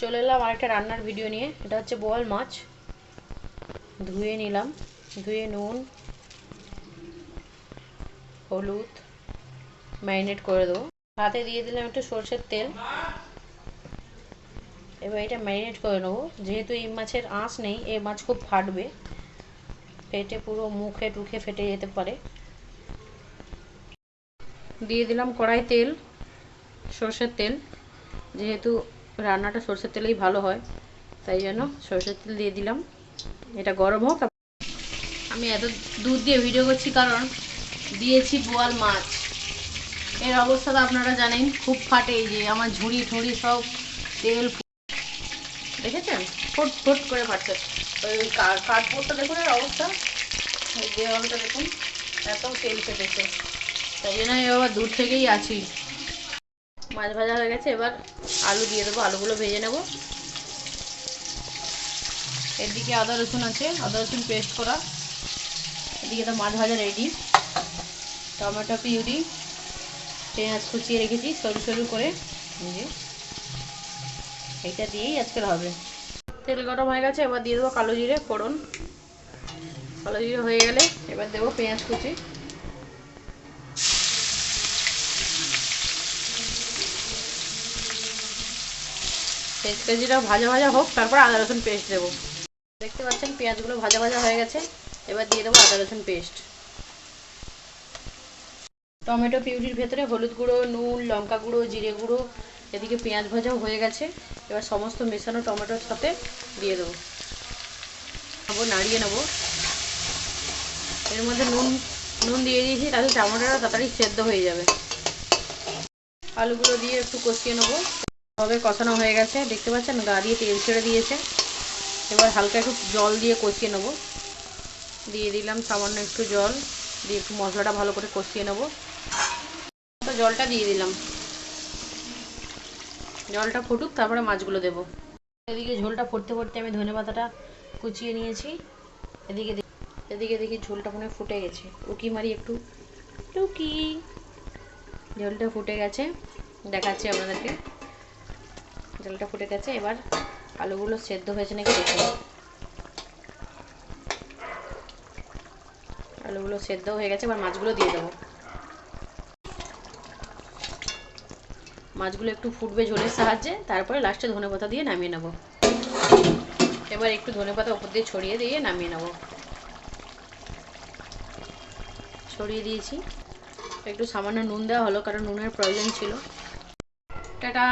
চলে এলাম আরেকটা রান্নার ভিডিও নিয়ে। এটা হচ্ছে বোয়াল মাছ। ধুয়ে নিলাম। ধুয়ে নুন, হলুদ, ম্যারিনেট করে দেবো। হাতে দিয়ে দিলাম একটু সর্ষের তেল। এবার এটা ম্যারিনেট করে নেব। যেহেতু এই মাছের আঁশ নেই, এই মাছ খুব ফাটবে। ফেটে পুরো মুখে টুখে ফেটে যেতে পারে। দিয়ে দিলাম কড়াই তেল, সর্ষের তেল। যেহেতু রান্নাটা সর্ষের তেলেই ভালো হয়, তাই জন্য সর্ষের তেল দিয়ে দিলাম। এটা গরম হোক আমি এত দুধ দিয়ে ভিডিও করছি কারণ দিয়েছি বোয়াল মাছ। এর অবস্থা তো আপনারা জানেন, খুব ফাটে এই যে আমার ঝুড়ি ঠুড়ি সব তেল দেখেছেন? ফুট ফুট করে ফাটছে। ওই কার্ডবোর্ডটা দেখুন এর অবস্থা। দেওয়ালটা দেখুন, এত তেল ফেটেছে। তাই জন্য আমি আবার দূর থেকেই আছি। মাছ ভাজা হয়ে গেছে, এবার আলু দিয়ে দেবো, আলুগুলো ভেজে নেব। এদিকে আদা রসুন আছে, আদা রসুন পেস্ট করা। এদিকে তো মাছ ভাজা রেডি টমেটো, পিউরি, পেঁয়াজ কুচিয়ে রেখেছি, সরু সরু করে এইটা দিয়েই আজকের হবে। তেল গরম হয়ে গেছে, এবার দিয়ে দেবো কালো জিরে ফোড়ন। কালো জিরে হয়ে গেলে এবার দেবো পেঁয়াজ কুচি। পেঁয়াজিটা ভাজা ভাজা হোক, তারপর আদা রসুন পেস্ট দেবো। দেখতে পাচ্ছেন পেঁয়াজগুলো ভাজা ভাজা হয়ে গেছে, এবার দিয়ে দেবো আদা রসুন পেস্ট। টমেটো পিউরির ভেতরে হলুদ গুঁড়ো, নুন, লঙ্কা গুঁড়ো, জিরে গুঁড়ো, এদিকে পেঁয়াজ ভাজাও হয়ে গেছে। এবার সমস্ত মেশানো টমেটোর সাথে দিয়ে দেবো। নেব নাড়িয়ে নেব। এর মধ্যে নুন নুন দিয়ে দিয়েছি, তাতে টমেটোটা তাড়াতাড়ি সেদ্ধ হয়ে যাবে। আলুগুলো দিয়ে একটু কষিয়ে নেব। হবে কষানো হয়ে গেছে। দেখতে পাচ্ছেন, গা দিয়ে তেল ছেড়ে দিয়েছে। এবার হালকা একটু জল দিয়ে কষিয়ে নেব। দিয়ে দিলাম সামান্য একটু জল। দিয়ে একটু মশলাটা ভালো করে কষিয়ে নেব। তো জলটা দিয়ে দিলাম। জলটা ফুটুক, তারপরে মাছগুলো দেবো। এদিকে ঝোলটা ফুটতে ফুটতে আমি ধনে পাতাটা কুচিয়ে নিয়েছি। এদিকে এদিকে দেখি ঝোলটা মনে ফুটে গেছে। উকি মারি একটু। টুকি। ঝোলটা ফুটে গেছে। দেখাচ্ছি আপনাদেরকে। জলটা ফুটে গেছে, এবার আলুগুলো সেদ্ধ হয়েছে নাকি দেখুন আলুগুলো সেদ্ধ হয়ে গেছে, এবার মাছগুলো দিয়ে দেবো। মাছগুলো একটু ফুটবে ঝোলের সাহায্যে, তারপরে লাস্টে ধনে পাতা দিয়ে নামিয়ে নেব। এবার একটু ধনে পাতা ওপর দিয়ে ছড়িয়ে দিয়ে নামিয়ে নেব। ছড়িয়ে দিয়েছি। একটু সামান্য নুন দেওয়া হলো, কারণ নুনের প্রয়োজন ছিল। টাটা!